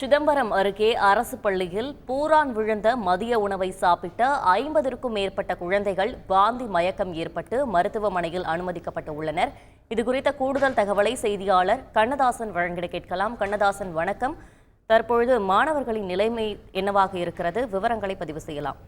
சிதம்பரம் அருகே அரசு பள்ளியில் பூரான் விழுந்த மதிய உணவை சாப்பிட்ட ஐம்பதற்கும் மேற்பட்ட குழந்தைகள் வாந்தி மயக்கம் ஏற்பட்டு மருத்துவமனையில் அனுமதிக்கப்பட்டு உள்ளனர் இது குறித்த கூடுதல் தகவலை செய்தியாளர் கண்ணதாசன் வழங்கிட கேட்கலாம். கண்ணதாசன் வணக்கம். தற்பொழுது மாணவர்களின் நிலைமை என்னவாக இருக்கிறது? விவரங்களை பதிவு செய்யலாம்.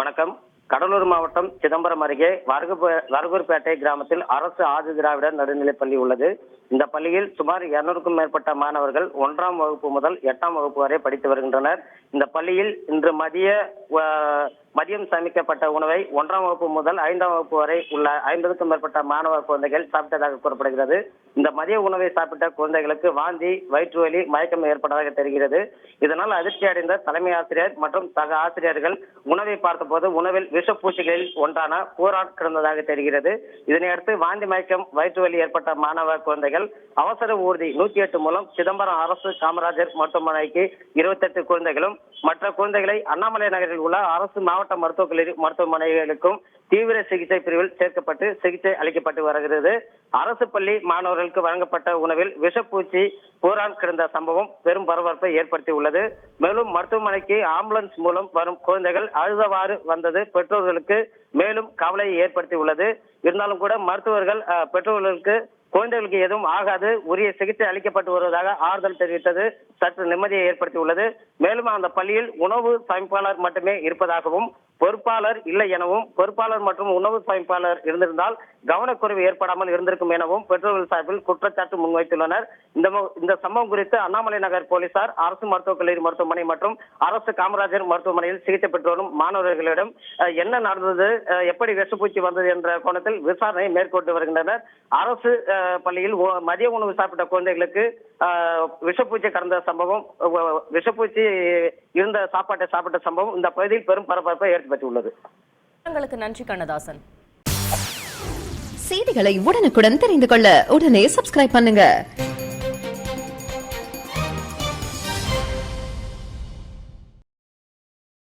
வணக்கம். கடலூர் மாவட்டம் சிதம்பரம் அருகே வரகுப- வரகூர்பேட்டை கிராமத்தில் அரசு ஆதி திராவிடர் நடுநிலைப் பள்ளி உள்ளது. இந்த பள்ளியில் சுமார் இருநூறுக்கும் மேற்பட்ட மாணவர்கள் ஒன்றாம் வகுப்பு முதல் எட்டாம் வகுப்பு வரை படித்து வருகின்றனர். இந்த பள்ளியில் இன்று மதிய அஹ், மதியம் சமைக்கப்பட்ட உணவை ஒன்றாம் வகுப்பு முதல் ஐந்தாம் வகுப்பு வரை உள்ள ஐம்பதுக்கும் மேற்பட்ட மாணவ குழந்தைகள் சாப்பிட்டதாக கூறப்படுகிறது. இந்த மதிய உணவை சாப்பிட்ட குழந்தைகளுக்கு வாந்தி வயிற்று வலி மயக்கம் ஏற்பட்டதாக தெரிகிறது. இதனால் அதிர்ச்சி அடைந்த தலைமை ஆசிரியர் மற்றும் சக ஆசிரியர்கள் உணவை பார்த்தபோது உணவில் விஷப்பூச்சிகளில் ஒன்றான போராட் கிடந்ததாக தெரிகிறது. இதனையடுத்து வாந்தி மயக்கம் வயிற்று வலி ஏற்பட்ட மாணவ குழந்தைகள் அவசர ஊர்தி நூத்தி எட்டு மூலம் சிதம்பரம் அரசு காமராஜர் மருத்துவமனைக்கு இருபத்தெட்டு குழந்தைகளும் மற்ற குழந்தைகளை அண்ணாமலை நகரில் உள்ள அரசு மாவட்ட மாவட்ட மருத்துவக் கல்லூரி மருத்துவமனைகளுக்கும் தீவிர சிகிச்சை பிரிவில் சேர்க்கப்பட்டு சிகிச்சை அளிக்கப்பட்டு வருகிறது. அரசு பள்ளி மாணவர்களுக்கு வழங்கப்பட்ட உணவில் விஷப்பூச்சி போரான் கிடந்த சம்பவம் பெரும் பரபரப்பை ஏற்படுத்தி உள்ளது மேலும் மருத்துவமனைக்கு ஆம்புலன்ஸ் மூலம் வரும் குழந்தைகள் அழுதவாறு வந்தது பெற்றோர்களுக்கு மேலும் கவலையை ஏற்படுத்தி உள்ளது இருந்தாலும் கூட மருத்துவர்கள் பெற்றோர்களுக்கு குழந்தைகளுக்கு எதுவும் ஆகாது. உரிய சிகிச்சை அளிக்கப்பட்டு வருவதாக ஆறுதல் தெரிவித்தது. சற்று நிம்மதியை ஏற்படுத்தி உள்ளது மேலும் அந்த பள்ளியில் உணவு சமைப்பாளர் மட்டுமே இருப்பதாகவும் பொறுப்பாளர் இல்லை எனவும் பொறுப்பாளர் மற்றும் உணவு சமைப்பாளர் இருந்திருந்தால் கவனக்குறைவு ஏற்படாமல் இருந்திருக்கும் எனவும் பெற்றோர்கள் சார்பில் குற்றச்சாட்டு முன்வைத்துள்ளனர். இந்த இந்த சம்பவம் குறித்து அண்ணாமலை நகர் போலீசார் அரசு மருத்துவக் கல்லூரி மருத்துவமனை மற்றும் அரசு காமராஜர் மருத்துவமனையில் சிகிச்சை பெற்று வரும் மாணவர்களிடம் என்ன நடந்தது எப்படி விஷப்பூச்சி வந்தது என்ற கோணத்தில் விசாரணை மேற்கொண்டு வருகின்றனர். அரசு பள்ளியில் மதிய உணவு சாப்பிட்ட குழந்தைகளுக்கு விஷப்பூச்சி கடந்த சம்பவம் விஷப்பூச்சி இருந்த சாப்பாட்டை சாப்பிட்ட சம்பவம் இந்த பகுதியில் பெரும் பரபரப்பை ஏற்படுத்தியுள்ளது. விவரங்களுக்கு நன்றி கண்ணதாசன். செய்திகளை உடனுக்குடன் தெரிந்து கொள்ள உடனே சப்ஸ்கிரைப் பண்ணுங்க.